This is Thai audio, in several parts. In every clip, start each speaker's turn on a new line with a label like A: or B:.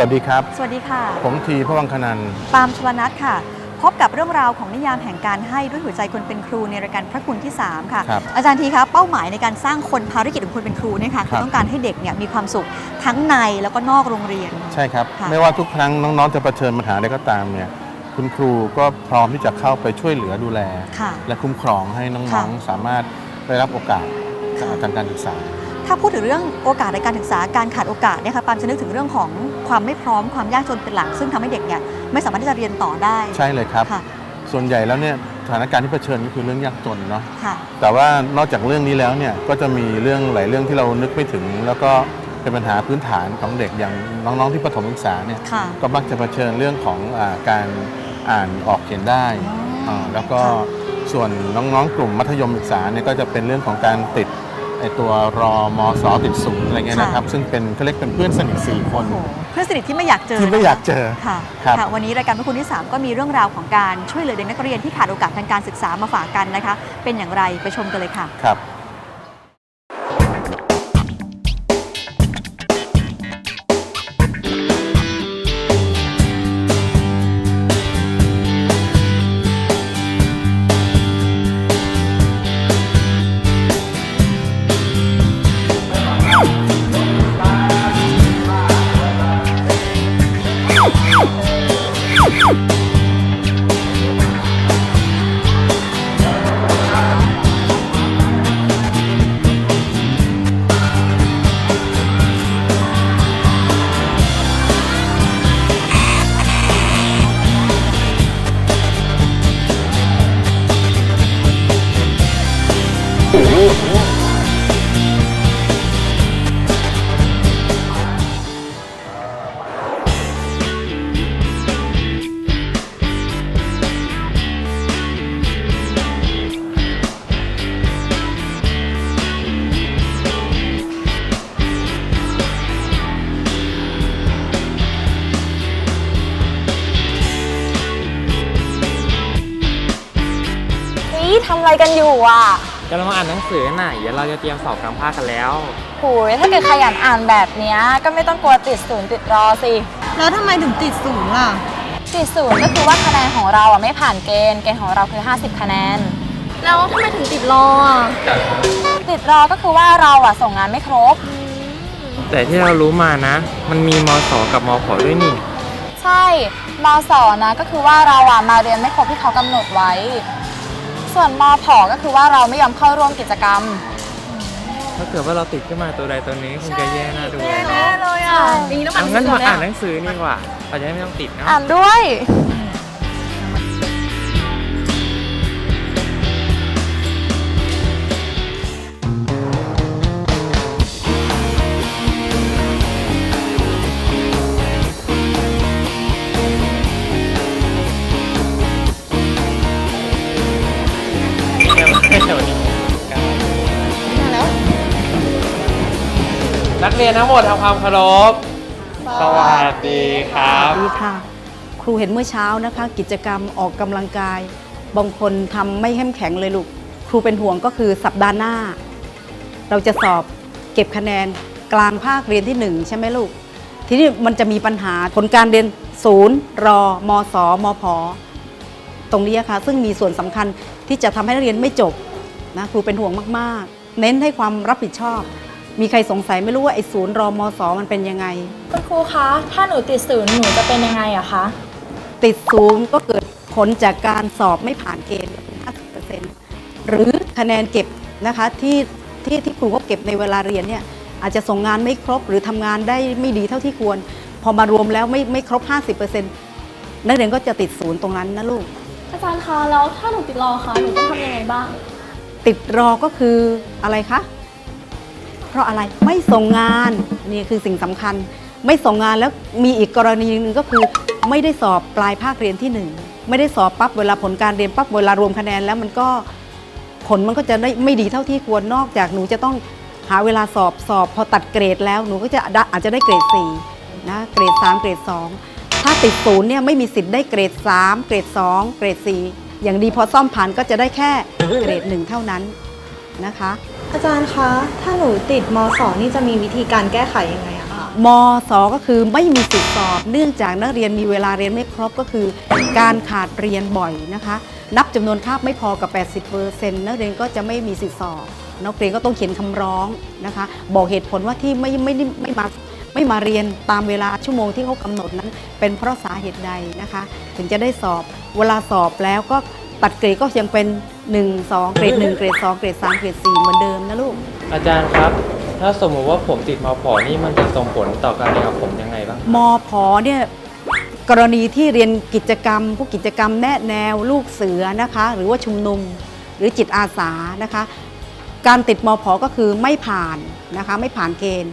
A: สวั
B: สดีครับ
C: สวัสดีค่ะ
B: ผมทีพระวังคนันท์
C: ปาล์มชวนัทค่ะ พบกับเรื่องราวของนิยามแห่งการให้ด้วยหัวใจคนเป็นครูในรายการพระคุณที่ 3 ค่ะ
B: ครับ
C: อาจารย์ทีคะเป้าหมายในการสร้างคนภารกิจของคนเป็นครูเนี่ยค่ะ
B: ค
C: คื
B: รั
C: อบ ต้องการให้เด็กเนี่ยมีความสุขทั้งในแล้วก็นอกโรงเรียน
B: ใช่ครับ
C: ค่ะ
B: ไม่ว่าทุกครั้งน้องๆจะเผชิญปัญหาใดก็ตามเนี่ยคุณครูก็พร้อมที่จะเข้าไปช่วยเหลือดูแล
C: ค่ะ
B: และคุ้มครองให้น้
C: ค่ะ
B: องๆสามารถได้รับโอกาส
C: ค่ะ
B: ทางการศึกษา
C: ถ้าพูดถึงเรื่องโอกาสในการศึกษาการขาดโอกาสเนี่ยค่ะปาล์มจะนึกถึงเรื่องของความไม่พร้อมความยากจนเป็นหลัก ซึ่งทำให้เด็กเนี่ยไม่สามารถที่จะเรียนต่อได้
B: ใช่เลยครับ
C: ค่ะ
B: ส่วนใหญ่แล้วเนี่ยสถานการณ์ที่เผชิญก็คือเรื่องยากจนเนาะ
C: ค่ะ
B: แต่ว่านอกจากเรื่องนี้แล้วเนี่ยก็จะมีเรื่องหลายเรื่องที่เรานึกไม่ถึง แล้วก็เป็นปัญหาพื้นฐานของเด็กอย่างน้องๆที่ประถมศึกษาเนี่ย
C: ค่ะ
B: ก็มักจะเผชิญเรื่องของอาการอ่านออกเขียนได้
C: อ๋ออ่า
B: แล้วก็
C: ค่ะ
B: ส่วนน้องๆกลุ่มมัธยมศึกษาเนี่ยก็จะเป็นเรื่องของการติด ไอตัวรอมสติดศูนย์อะไรเงี้ยนะครับ ซึ่งเป็นเขาเรียกเป็นเพื่อนสนิทสี่คน
C: โอ้โหเพื่อนสนิทที่ไม่อยากเจอ
B: ที่ไม่อยากเจอ
C: ค่ะ
B: ครับ
C: ค่ะวันนี้รายการพระคุณที่3ก็มีเรื่องราวของการช่วยเหลือเด็กนักเรียนที่ขาดโอกาสทางการศึกษามาฝากกันนะคะ เป็นอย่างไรไปชมกันเลยค่ะ
B: ครับ
D: อยู่อะ
E: กำลังอ่านหนังสือน่ะเดี๋ยวเราจะเตรียมสอบกลางภาคกันแล้ว
D: โหยถ้าเกิดขยันอ่านแบบเนี้ยก็ไม่ต้องกลัวติดศูนย์ติดรอสิ
F: แล้วทำไมถึงติดศูนย์ล่ะ
D: ติดศูนย์ก็คือว่าคะแนนของเราอะไม่ผ่านเกณฑ์ เกณฑ์ของเราคือ 50 คะแนน
F: แล้วทำไมถึงติดรออะ
D: ติดรอก็คือว่าเราอะส่งงานไม่ครบ
E: แต่ที่เรารู้มานะ มันมีมสกับมผด้วยนี่
D: ใช่ มสนะก็คือว่าเราอะมาเรียนไม่ครบที่เขากำหนดไว้ ส่วนมผก็คือว่าเราไม่ยอมเข้าร่วมกิจกรรม
E: ถ้าเกิดว่าเราติดขึ้นมาตัวใดตัวนี้คงจะแย่น่าดู
D: แน่เลยอะ
F: อย่างนี้ต้อง
E: เอา
F: อ่าน
E: งั้น
F: หนั
E: มาง
F: สือ
E: อ่าน
F: เล
E: ห
F: ย
E: นังสือนี่ดีกว่าเราจะได้ไม่ต้องติดเนอะ
D: อ่านด้วย
E: เรียนทั้งหมดทำความเคารพ สวัสดีครับ
G: สวัสดีค่ะ ครูเห็นเมื่อเช้านะคะ กิจกรรมออกกำลังกาย บางคนทำไม่เข้มแข็งเลยลูก ครูเป็นห่วงก็คือสัปดาห์หน้า เราจะสอบเก็บคะแนนกลางภาคเรียนที่หนึ่งใช่ไหมลูก ทีนี้มันจะมีปัญหาผลการเรียนศูนย์รอมสมพ ตรงนี้อะค่ะ ซึ่งมีส่วนสำคัญที่จะทำให้นักเรียนไม่จบนะครูเป็นห่วงมาก ๆ เน้นให้ความรับผิดชอบ มีใครสงสัยไม่รู้ว่าไอ้ศูนย์รอมสมันเป็นยังไง
D: คุณครูคะ ถ้าหนูติดศูนย์หนูจะเป็นยังไงอะคะ
G: ติดศูนย์ก็เกิดผลจากการสอบไม่ผ่านเกณฑ์50%หรือคะแนนเก็บนะคะที่ที่ที่ครูเขาเก็บในเวลาเรียนเนี่ยอาจจะส่งงานไม่ครบหรือทำงานได้ไม่ดีเท่าที่ควร พอมารวมแล้วไม่ไม่ครบ 50%นักเรียนก็จะติดศูนย์ตรงนั้นนะลูก
F: อาจารย์คะแล้วถ้าหนูติดรอคะหนูต้องทำยังไงบ้าง
G: ติดรอก็คืออะไรคะ เพราะอะไรไม่ส่งงานนี่คือสิ่งสำคัญ ไม่ส่งงานแล้วมีอีกกรณีหนึ่งก็คือ ไม่ได้สอบปลายภาคเรียนที่หนึ่งไม่ได้สอบปั๊บเวลาผลการเรียนปั๊บเวลารวมคะแนนแล้วมันก็ผลมันก็จะได้ไม่ดีเท่าที่ควรนอกจากหนูจะต้องหาเวลาสอบสอบ พอตัดเกรดแล้วหนูก็จะอาจจะได้เกรด4นะเกรด 3 เกรด 2 ถ้าติดศูนย์เนี่ยไม่มีสิทธิ์ได้เกรด 3 เกรด 2 เกรด 4 อย่างดีพอซ่อมผ่านก็จะได้แค่เกรด 1 เท่านั้นนะคะ
F: อาจารย์คะ ถ้าหนูติดมสนี่จะมีวิธีการแก้ไขยังไงอะคะ
G: มสก็คือไม่มีสิทธิสอบ เนื่องจากนักเรียนมีเวลาเรียนไม่ครบก็คือ การขาดเรียนบ่อยนะคะ นับจำนวนคาบไม่พอกับ 80%นักเรียนก็จะไม่มีสิทธิสอบ นักเรียนก็ต้องเขียนคำร้องนะคะ บอกเหตุผลว่าที่ไม่ไม่ได้ไม่มาไม่มาเรียนตามเวลาชั่วโมงที่เขากำหนดนั้น เป็นเพราะสาเหตุใดนะคะ ถึงจะได้สอบ เวลาสอบแล้วก็ ตัดเกรดก็ยังเป็น 1 2 เกรด 1 เกรด 2 เกรด 3 เกรด 4 เหมือนเดิมนะลูก
E: อาจารย์ครับ ถ้าสมมุติว่าผมติดมผนี่มันจะส่งผลต่อการเรียนของผมยังไงบ้าง
G: มพเนี่ยกรณีที่เรียนกิจกรรมพวกกิจกรรมแนะแนวลูกเสือนะคะ หรือว่าชุมนุมหรือจิตอาสานะคะ การติดมพก็คือไม่ผ่านนะคะไม่ผ่านเกณฑ์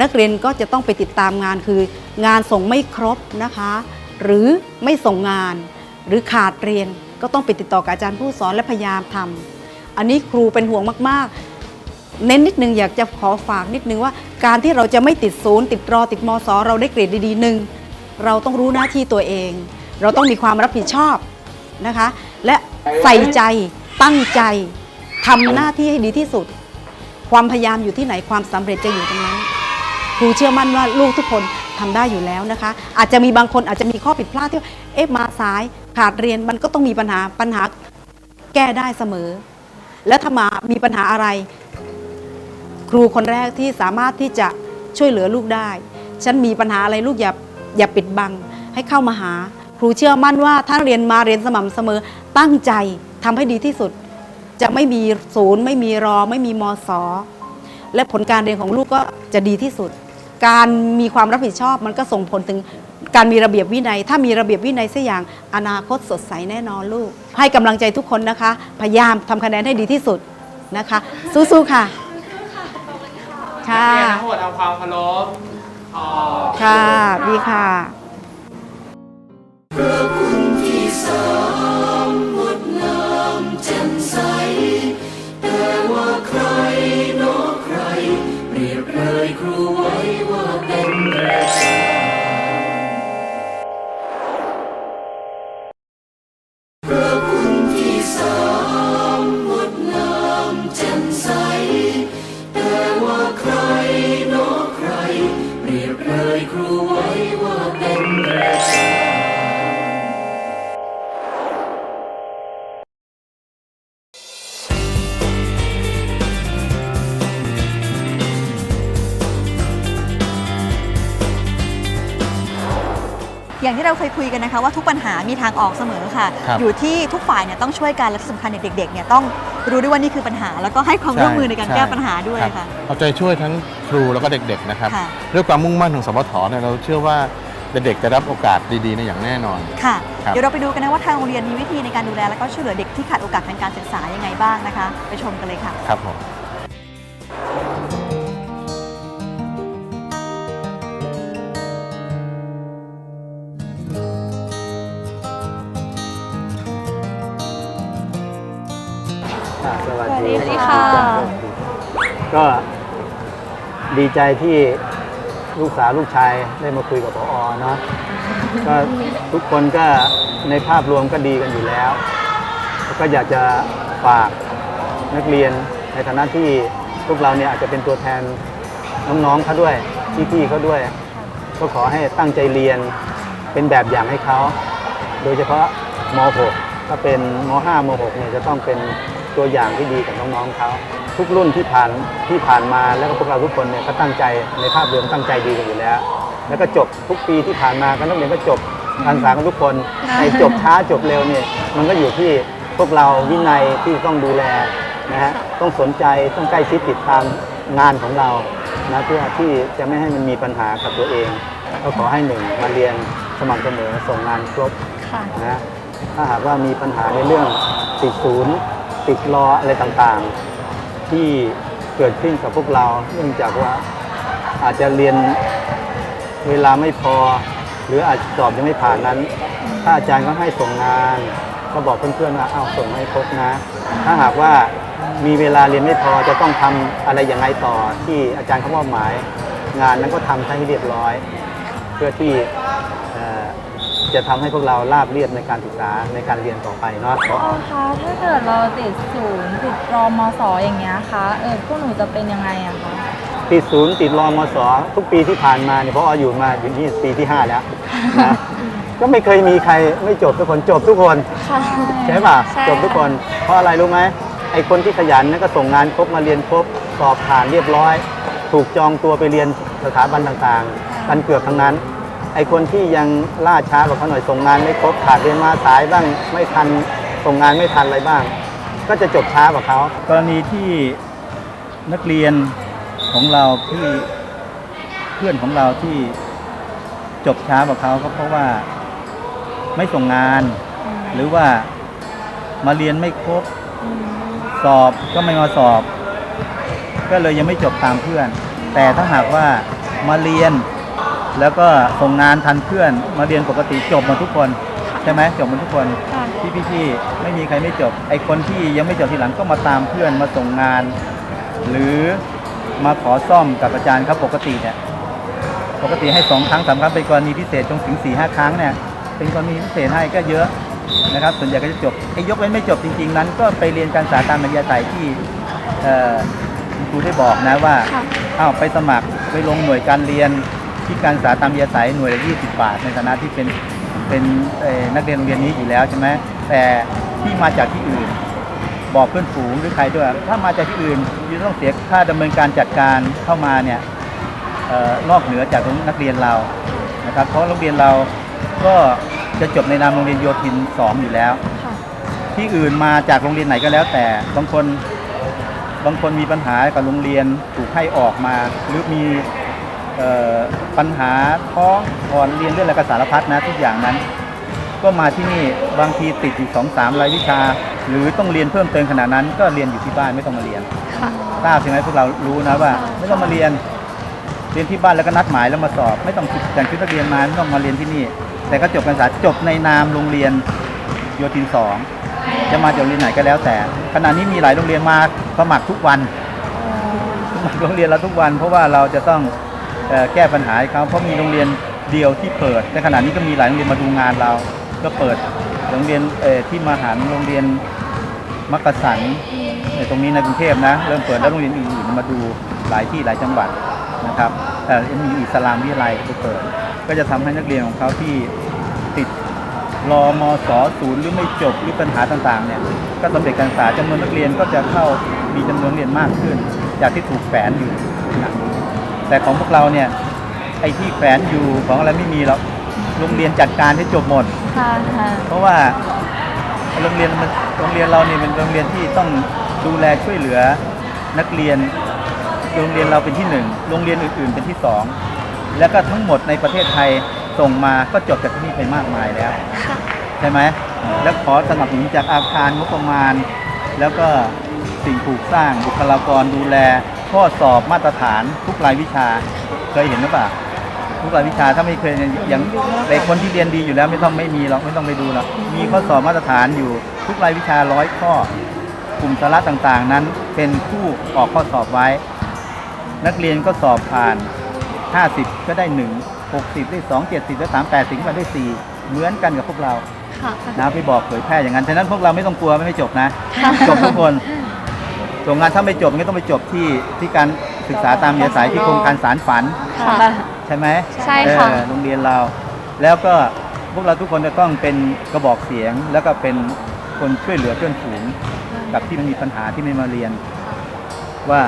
G: นักเรียนก็จะต้องไปติดตามงานคืองานส่งไม่ครบนะคะ หรือไม่ส่งงานหรือขาดเรียน ก็ต้องไปติดต่อกับอาจารย์ผู้สอนและพยายามทำอันนี้ครูเป็นห่วงมากๆ เน้นนิดนึงอยากจะขอฝากนิดนึงว่าการที่เราจะไม่ติดศูนย์ติดรอติดมสเราได้เกรดดีๆหนึ่งเราต้องรู้หน้าที่ตัวเอง เราต้องมีความรับผิดชอบนะคะ และใส่ใจตั้งใจทำหน้าที่ให้ดีที่สุด ความพยายามอยู่ที่ไหนความสำเร็จจะอยู่ตรงนั้นครูเชื่อมั่นว่าลูกทุกคนทำได้อยู่แล้วนะคะ อาจจะมีบางคนอาจจะมีข้อผิดพลาดที่เอ๊ะมาสายขาดเรียนมันก็ต้องมีปัญหาปัญหาแก้ได้เสมอ แล้วถ้ามามีปัญหาอะไร ครูคนแรกที่สามารถที่จะช่วยเหลือลูกได้ ฉันมีปัญหาอะไรลูกอย่าอย่าปิดบัง ให้เข้ามาหา ครูเชื่อมั่นว่าถ้าเรียนมาเรียนสม่ำเสมอ ตั้งใจทำให้ดีที่สุด จะไม่มีศูนย์ ไม่มีรอ ไม่มีมสและผลการเรียนของลูกก็จะดีที่สุด การมีความรับผิดชอบมันก็ส่งผลถึง การมีระเบียบวินัย ถ้ามีระเบียบวินัยสักอย่างอนาคตสดใสแน่นอนลูก ให้กำลังใจทุกคนนะคะ พยายามทำคะแนนให้ดีที่สุดนะคะ สู้ๆค่ะค่ะ
E: เรียนทั้งหมดทำความเคารพขอบ
G: ค่ะดีค่ะ
A: บ คยคุ
C: ยกันนะคะว่าทุกปัญหามีทางออกเสมอค่ะ
B: ครับ
C: อยู่ที่ทุกฝ่ายเนี่ยต้องช่วยกันและที่สำคัญเนี่ยเด็กๆเนี่ยต้องรู้ด้วยว่านี่คือปัญหา แล้วก็ให้ความร่วมมือในการแก้ปัญหาด้วย
B: รับ
C: ค่ะ
B: เอาใจช่วยทั้งครูแล้วก็เด็กๆนะครับ
C: ค่ะ
B: ด้วยความมุ่งมั่นของสพทเนี่ยเราเชื่อว่าเด็กๆจะรับโอกาสดีๆในอย่างแน่นอน
C: ค่ะ
B: ครับ
C: เดี๋ยวเราไปดูกันนะว่าทางโรงเรียนมีวิธีในการดูแล แล้วก็ช่วยเหลือเด็กที่ขาดโอกาสทางการศึกษายังไงบ้างนะคะ ไปชมกันเลยค่ะ
B: ครับผม
H: วัส
F: วัส
H: ดี
F: ค่ะ
H: ก็ดีใจที่ลูกสาวลูกชายได้มาคุยกับพอเนาะก็ทุกคนก็ในภาพรวมก็ดีกันอยู่แล้วแล้ว ก็อยากจะฝากนักเรียนในฐานะที่พวกเราเนี่ยอาจจะเป็นตัวแทนน้องๆเขาด้วยพี่ๆเขาด้วย ก็ขอให้ตั้งใจเรียนเป็นแบบอย่างให้เขา โดยเฉพาะม .6 ถ้าเป็นม .5 ม .6 เนี่ยจะต้องเป็น ตัวอย่างที่ดีกับน้องๆเขาทุกรุ่นที่ผ่านที่ผ่านมาแล้วก็พวกเราทุกคนเนี่ยก็ตั้งใจในภาพรวมตั้งใจดีกันอยู่แล้ว แล้วก็จบทุกปีที่ผ่านมาก็นักเรียนก็จบการศึกษากันทุกคนไอ้จบช้าจบเร็วเนี่ยมันก็อยู่ที่พวกเราวินัยที่ต้องดูแลนะฮะต้องสนใจต้องใกล้ชิดติดตามงานของเรานะเพื่อที่จะไม่ให้มันมีปัญหากับตัวเอง ก็ขอให้หนึ่งมาเรียนสม่ำเสมอส่งงานครบนะถ้าหากว่ามีปัญหาในเรื่องติดศูนย์ ติดรออะไรต่างๆ ที่เกิดขึ้นกับพวกเราเนื่องจากว่าอาจจะเรียนเวลาไม่พอ หรืออาจจะสอบยังไม่ผ่านนั้น ถ้าอาจารย์ก็ให้ส่งงาน ก็บอกเพื่อนๆว่าเอาส่งให้ครบนะ ถ้าหากว่ามีเวลาเรียนไม่พอจะต้องทำอะไรอย่างไรต่อที่อาจารย์เขามอบหมาย งานนั้นก็ทำให้เรียบร้อย เพื่อที่ จะทำให้พวกเราราบเรียบในการศึกษาในการเรียนต่อไปเนาะ
D: อ๋อคะถ้าเกิดเราติดศูนย์ติดรอมสอย่างเงี้ยคะเออพวกหนูจะเป็นยังไงอะคะ
H: ติดศูนย์ติดรอมศทุกปีที่ผ่านมาเนี่ยเพราะออยู่มาอยู่ที่ปีที่ 5 แล้วนะก็ไม่เคยมีใครไม่จบทุกคนจบทุกคน
F: ค่ะ
H: ใช่ป่ะ
F: ใช่
H: จบทุกคน เพราะอะไรรู้ไหมไอคนที่ขยันนั่นก็ส่งงานครบมาเรียนครบสอบผ่านเรียบร้อย ถูกจองตัวไปเรียนสถาบันต่างๆกันเกือบทั้งนั้น ไอคนที่ยังล่าช้ากว่าเขาหน่อยส่งงานไม่ครบขาดเรียนมาสายบ้างไม่ทันส่งงานไม่ทันอะไรบ้าง ก็จะจบช้ากว่าเขากรณีที่นักเรียนของเราที่เพื่อนของเราที่จบช้ากว่าเขาก็เพราะว่าไม่ส่งงาน หรือว่ามาเรียนไม่ครบสอบก็ไม่มาสอบ ก็เลยยังไม่จบตามเพื่อน แต่ถ้าหากว่ามาเรียน แล้วก็ส่งงานทันเพื่อนมาเรียนปกติจบหมดทุกคน ใช่ไหมจบหมดทุกคน
F: ค่ะ
H: พี่พี่ๆไม่มีใครไม่จบ ไอคนที่ยังไม่จบทีหลังก็มาตามเพื่อนมาส่งงาน หรือมาขอซ่อมกับอาจารย์ครับปกติเนี่ยปกติให้สองครั้งสามครั้งเป็นกรณีพิเศษจนถึงสี่ห้าครั้งเนี่ยเป็นกรณีพิเศษให้ก็เยอะนะครับส่วนใหญ่ก็จะจบไอ้ยกเว้นไม่จบจริง ๆ นั้น ก็ไปเรียนการศึกษาตามปริญญาไตรที่เอ่อคุณครูได้บอกนะว่า
F: ค่ะ
H: อ้าวไปสมัครไปลงหน่วยการเรียน ที่การศึกษาตามปริญญาไตรหน่วยละ20 บาท ในฐานะที่เป็นเป็นเอ่อนักเรียนโรงเรียนนี้อยู่แล้วใช่ไหมแต่ที่มาจากที่อื่น บอกเพื่อนฝูงหรือใครด้วย ถ้ามาจากที่อื่นยูต้องเสียค่าดำเนินการจัดการเข้ามาเนี่ยเออนอกเหนือจากนักเรียนเรานะครับ เพราะโรงเรียนเราก็จะจบในนามโรงเรียนโยธิน 2 อยู่แล้ว
F: ค่ะ
H: ที่อื่นมาจากโรงเรียนไหนก็แล้ว แต่บางคนบางคนมีปัญหากับโรงเรียนถูกให้ออกมา หรือมีเอ่อ ปัญหาท้องก่อนเรียนเรื่องอะไรกสารพัดนะทุกอย่างนั้น ก็มาที่นี่บางทีติดอีกสองสามรายวิชา หรือต้องเรียนเพิ่มเติมขนาดนั้น ก็เรียนอยู่ที่บ้านไม่ต้องมาเรียนทราบใช่ไหมพวกเรารู้นะว่า ไม่ต้องมาเรียน เรียนที่บ้านแล้วก็นัดหมายแล้วมาสอบ ไม่ต้องแต่งชุดนักเรียนมาไม่ต้องมาเรียนที่นี่ แต่ก็จบการศึกษาจบในนามโรงเรียนโยธินสองจะมาจากโรงเรียนไหนก็แล้วแต่ขณะนี้มีหลายโรงเรียนมาสมัครทุกวันสมัครโรงเรียนเราทุกวัน เพราะว่าเราจะต้อง แก้ปัญหาให้เขาเพราะมีโรงเรียนเดียวที่เปิดในขณะนี้ก็มีหลายโรงเรียนมาดูงานเรา ก็เปิดโรงเรียนเอ่อที่มหาโรงเรียนมักกะสันในตรงนี้ในกรุงเทพนะ เริ่มเปิดแล้วโรงเรียนอื่นๆมาดูหลายที่หลายจังหวัดนะครับแต่ยังมีอิสลามวิทยาลัยไปเปิด ก็จะทำให้นักเรียนของเขาที่ติดรอมศศูนย์หรือไม่จบหรือปัญหาต่างๆเนี่ยก็สำเร็จการศึกษาจำนวนนักเรียนก็จะเข้ามีจำนวนเรียนมากขึ้น จากที่ถูกแฝงอยู่นะ แต่ของพวกเราเนี่ยไอ้ที่แฝงอยู่ของอะไรไม่มีหรอกโรงเรียนจัดการให้จบหมด
D: ค่ะค่ะ
H: เพราะว่าโรงเรียนมันโรงเรียนเราเนี่ยเป็นโรงเรียนที่ต้องดูแลช่วยเหลือนักเรียน โรงเรียนเราเป็นที่หนึ่งโรงเรียนอื่นๆเป็นที่สองแล้วก็ทั้งหมดในประเทศไทยส่งมาก็จบจากที่นี่ไปมากมายแล้ว
F: ค่ะ
H: ใช่ไหมแล้วขอสนับสนุนจากอาคารงบประมาณ แล้วก็สิ่งปลูกสร้างบุคลากรดูแล ข้อสอบมาตรฐานทุกรายวิชาเคยเห็นหรือเปล่าทุกรายวิชาถ้าไม่เคยอย่างแต่คนที่เรียนดีอยู่แล้วไม่ต้องไม่มีหรอกไม่ต้องไปดูหรอกมีข้อสอบมาตรฐานอยู่ทุกรายวิชาร้อยข้อกลุ่มสาระต่างๆ นั้นเป็นผู้ออกข้อสอบไว้ นักเรียนก็สอบผ่าน 50 ก็ได้ 1 60 ได้ 2 70 ได้ 3 80ขึ้นมาได้ 4 เหมือนกันกับพวกเรา
F: ค่ะ
H: นะไปบอกเผยแพร่อย่างนั้น ฉะนั้นพวกเราไม่ต้องกลัวไม่ไม่จบนะ จบทุกคน ส่งงานถ้าไม่จบก็ต้องไปจบที่ที่การศึกษาตามเรียนสายที่โครงการสารฝัน
F: ค่ะ
H: ใช่ไหม
F: ใช่ค่ะ
H: เออโรงเรียนเรา แล้วก็พวกเราทุกคนจะต้องเป็นกระบอกเสียง แล้วก็เป็นคนช่วยเหลือเพื่อนฝูงกับที่มีปัญหาที่ไม่มาเรียน ว่า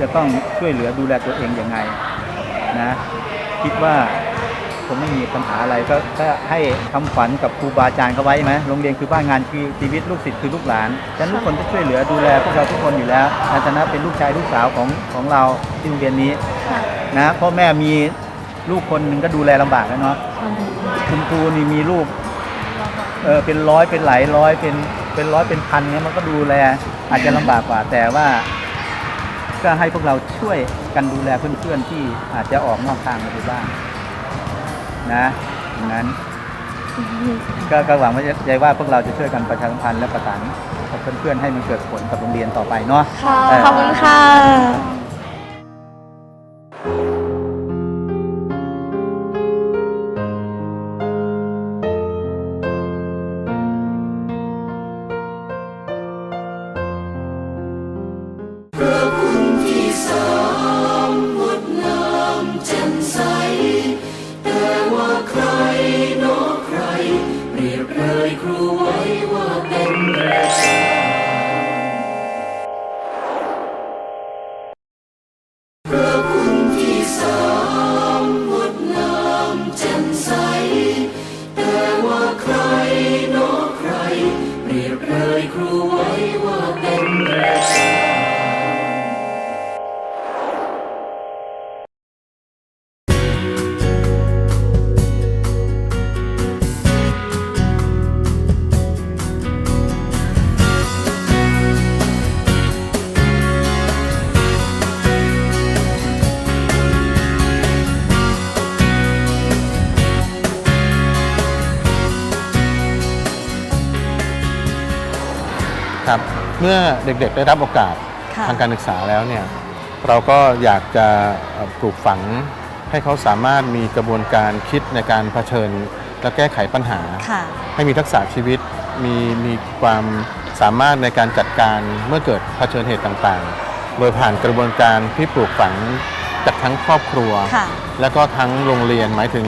H: จะต้องช่วยเหลือดูแลตัวเองยังไงนะคิดว่า คงไม่มีปัญหาอะไรก็ถ้าให้คำขวัญกับครูบาอาจารย์เขาไว้ไหมโรงเรียนคือบ้านงานคือชีวิตลูกศิษย์คือลูกหลานฉะนั้นทุกคนจะช่วยเหลือดูแลพวกเราทุกคนอยู่แล้วในฐานะเป็นลูกชายลูกสาวของของเราที่โรงเรียนนี้นะพ่อแม่มีลูกคนหนึ่งก็ดูแลลำบากแล้วเนาะคุณครูนี่มีลูกเออเป็นร้อยเป็นหลายร้อยเป็นเป็นร้อยเป็นพันเนี้ยมันก็ดูแลอาจจะลำบากกว่าแต่ว่า ก็ให้พวกเราช่วยกันดูแลเพื่อนๆที่อาจจะออกนอกทางไปบ้าง นะอย่างนั้น ก็ก็หวังว่าจะใจว่าพวกเราจะช่วยกันประชาสัมพันธ์และประสานกับเพื่อนๆให้มันเกิดผลกับโรงเรียนต่อไปเนาะ
F: ค่ะ
H: เออ
F: ขอบคุณค่ะ
A: เมื่อเด็
B: กๆได้รับโอกาส
C: ค่ะ
B: ทางการศึกษาแล้วเนี่ยเราก็อยากจะเอ่อปลูกฝังให้เขาสามารถมีกระบวนการคิดในการเผชิญ และแก้ไขปัญหา
C: ค่ะ
B: ให้มีทักษะชีวิตมีมีความสามารถในการจัดการเมื่อเกิดเผชิญเหตุต่างๆ โดยผ่านกระบวนการที่ปลูกฝังจากทั้งครอบครัว
C: ค่ะ
B: แล้วก็ทั้งโรงเรียนหมายถึง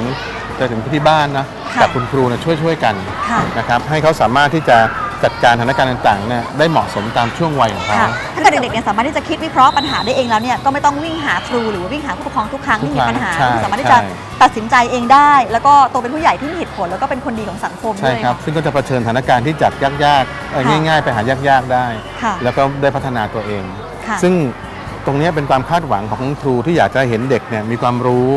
B: จะถึงที่บ้านนะ
C: ค่ะ
B: กับคุณครูนะช่วยช่วยๆกัน
C: ค่ะ
B: นะครับให้เขาสามารถที่จะ จัดการสถานการณ์ต่างๆเนี่ยได้เหมาะสมตามช่วงวัยของเขา
C: ค่ะถ้าเกิดเด็กๆเนี่ยสามารถที่จะคิดวิเคราะห์ปัญหาได้เองแล้วเนี่ยก็ไม่ต้องวิ่งหาครูหรือว่าวิ่งหาผู้ปกครองทุกครั้งที่มีปัญหา
B: ใช่
C: สามารถที่จะ
B: ใช่
C: ตัดสินใจเองได้ แล้วก็โตเป็นผู้ใหญ่ที่มีเหตุผลแล้วก็เป็นคนดีของสังคม
B: ใช่
C: ด้วย
B: ครับ ซึ่งก็จะเผชิญสถานการณ์ที่จัดยากๆเอ่อ
C: ค่ะ
B: ง่าย ๆ ไปหายากๆได้
C: ค่ะ
B: แล้วก็ได้พัฒนาตัวเอง
C: ค่ะ
B: ซึ่งตรงเนี้ยเป็นความคาดหวังของครูที่อยากจะเห็นเด็กเนี่ยมีความรู้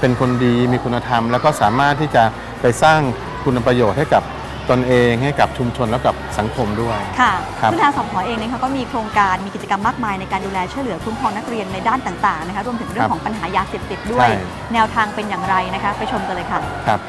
B: เป็นคนดีมีคุณธรรม แล้วก็สามารถที่จะไปสร้างคุณประโยชน์ให้กับ ตนเองให้กับชุมชนแล้วกับสังคมด้วย
C: ค่ะ
B: ครับ
C: ซึ่งทางสพเองนะคะก็มีโครงการมีกิจกรรมมากมายในการดูแลช่วยเหลือคุ้มครองนักเรียนในด้านต่างๆนะคะรวมถึงเรื่องของปัญหายาเสพติดด้วย
B: ใช่
C: แนวทางเป็นอย่างไรนะคะไปชมกันเลยค่ะ
B: ครับ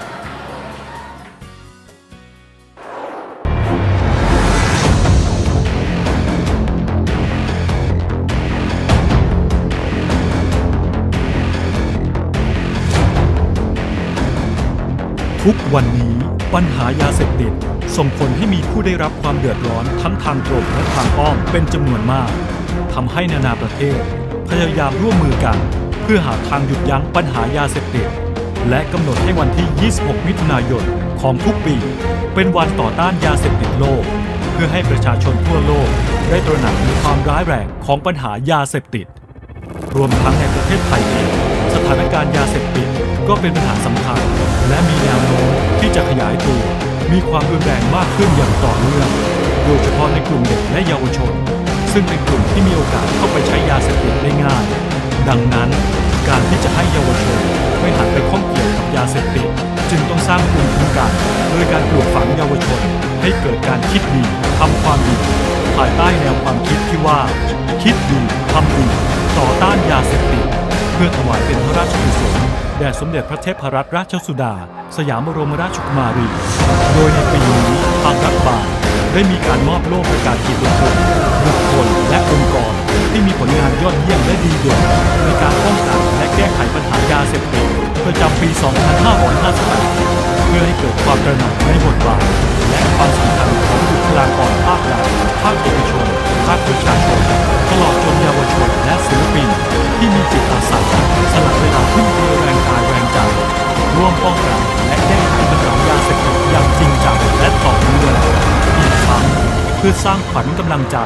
I: ทุกวันนี้ ปัญหายาเสพติด ส่งผลให้มีผู้ได้รับความเดือดร้อนทั้งทางตรงและทางอ้อมเป็นจำนวนมากทำให้นานาประเทศ พยายามร่วมมือกัน เพื่อหาทางหยุดยั้งปัญหายาเสพติด และกำหนดให้วันที่ 26 มิถุนายนของทุกปี เป็นวันต่อต้านยาเสพติดโลก เพื่อให้ประชาชนทั่วโลก ได้ตระหนักถึงความร้ายแรงของปัญหายาเสพติด รวมทั้งในประเทศไทยเองสถานการณ์ยาเสพติดก็เป็นปัญหาสำคัญ และมีแนวโน้ม ที่จะขยายตัว มีความรุนแรงมากขึ้นอย่างต่อเนื่อง โดยเฉพาะในกลุ่มเด็กและเยาวชน ซึ่งเป็นกลุ่มที่มีโอกาสเข้าไปใช้ยาเสพติดได้ง่าย ดังนั้น การที่จะให้เยาวชนไม่หันไปข้องเกี่ยวกับยาเสพติดจึงต้องสร้างภูมิคุ้มกันโดยการปลูกฝังเยาวชน ให้เกิดการคิดดีทำความดีภายใต้แนวความคิดที่ว่า คิดดีทำดีต่อต้านยาเสพติด พื่อถวายเป็นพระราชกุศลแด่สมเด็จพระเทพรัตนราชสุดา สยามบรมราชกุมารี โดยในปีนี้ทางรัฐบาลได้มีการมอบโล่ประกาศเกียรติคุณบุคคลและองค์กรที่มีผลงานยอดเยี่ยมและดีเด่นในการป้องกันและแก้ไขปัญหายาเสพติดประจำปี 2558 เพื่อให้เกิดความตระหนักในบทบาท และความสำคัญของบุคลากรภาครัฐภาคเอกชน ภาคประชาชนตลอดจนเยาวชนและศิลปิน ที่มีจิตอาสาสละเวลาทุ่มเทแรงกายแรงใจร่วมป้องกันและแก้ไขปัญหายาเสพติดอย่างจริงจังและต่อเนื่องอีกครั้งพื่อสร้างขวัญกำลังใจ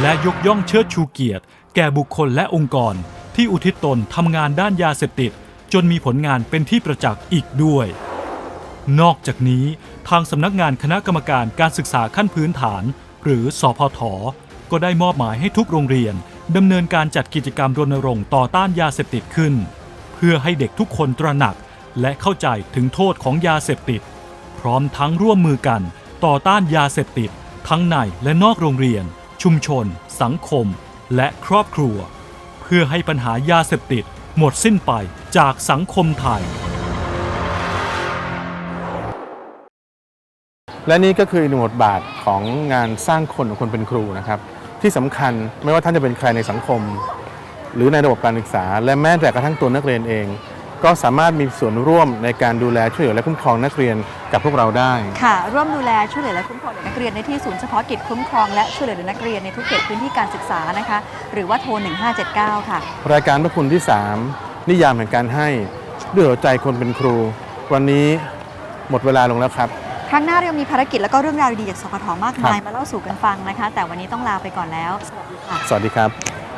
I: และยกย่องเชิดชูเกียรติ แก่บุคคลและองค์กร ที่อุทิศตนทำงานด้านยาเสพติด จนมีผลงานเป็นที่ประจักษ์อีกด้วยนอกจากนี้ทางสำนักงานคณะกรรมการการศึกษาขั้นพื้นฐาน หรือสพท ก็ได้มอบหมายให้ทุกโรงเรียนดำเนินการจัดกิจกรรมรณรงค์ต่อต้านยาเสพติดขึ้น เพื่อให้เด็กทุกคนตระหนักและเข้าใจถึงโทษของยาเสพติด พร้อมทั้งร่วมมือกัน ต่อต้านยาเสพติด ทั้งในและนอกโรงเรียน ชุมชน สังคม และครอบครัว เพื่อให้ปัญหายาเสพติด หมดสิ้นไปจากสังคมไทย
B: และนี่ก็คือหนึ่งบทบาทของงานสร้างคนของคนเป็นครูนะครับ ที่สำคัญไม่ว่าท่านจะเป็นใครในสังคม หรือในระบบการศึกษา และแม้แต่กระทั่งตัวนักเรียนเอง ก็สามารถมีส่วนร่วมในการดูแลช่วยเหลือและคุ้มครองนักเรียนกับพวกเราได้
C: ค่ะ ร่วมดูแลช่วยเหลือและคุ้มครองเด็กนักเรียนในที่ศูนย์เฉพาะกิจคุ้มครองและช่วยเหลือเด็กนักเรียนในทุกเขตพื้นที่การศึกษานะคะ หรือว่าโทร 1579 ค่ะ
B: รายการพระคุณที่ 3 นิยามแห่งการให้ด้วยหัวใจคนเป็นครู วันนี้หมดเวลาลงแล้วครับ
C: ครั้งหน้าเรายังมีภารกิจแล้วก็เรื่องราวดีๆจากสพทมากมายมาเล่าสู่กันฟังนะคะ แต่วันนี้ต้องลาไปก่อนแล้ว สวัสดีค่ะ
B: สวัสดีครับ